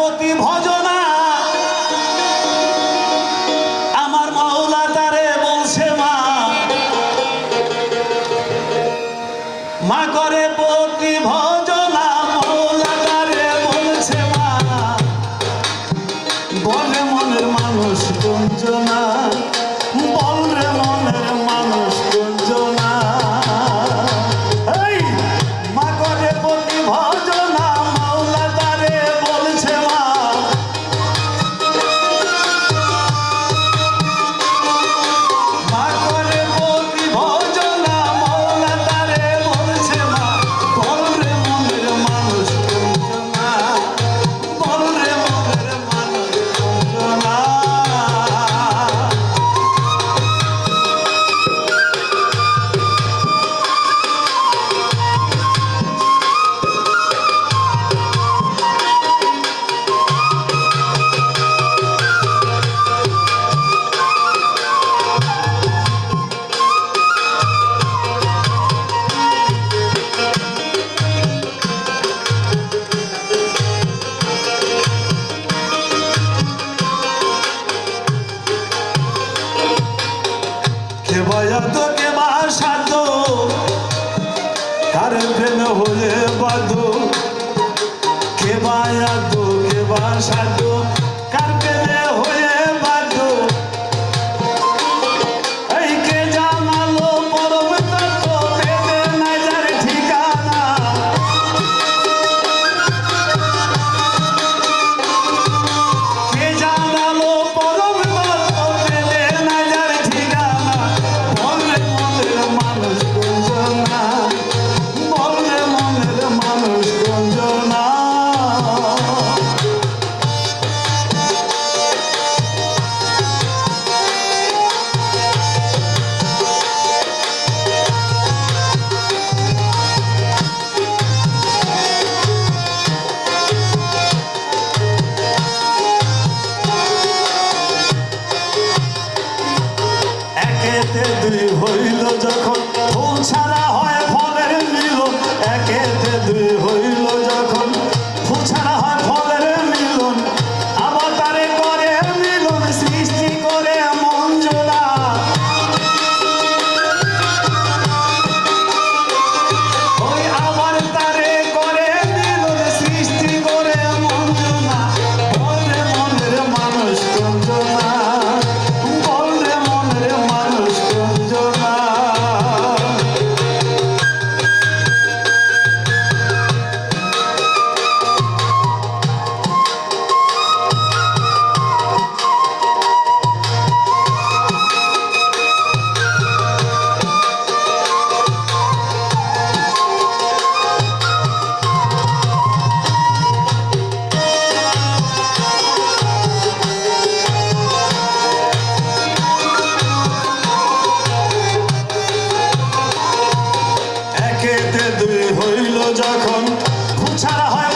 পতি ভজনা। আমার মাওলা তারে বলছে, মা মা করে পতি ভজনা, মাওলা তারে বলছে, মা। বলে মনের মানুষ গঞ্জনা তোকে বাসাত তার প্রেম হলে বাধো। কে বায়া তো কে বাসাতো এতে দুই হইল যখন। ঘুছারা হয়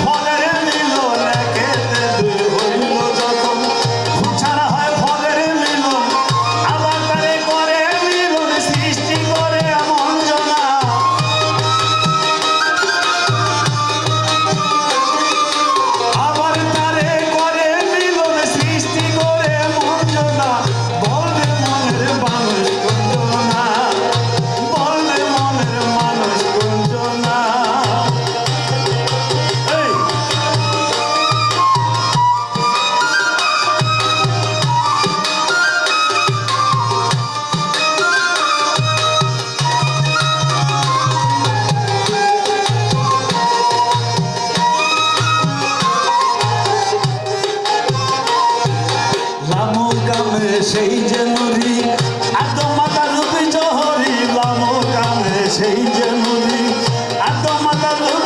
সেই যে নদী আদম মাতা রূপী জহরি লাম কানে সেই যে নদী আদম মাতা রূপী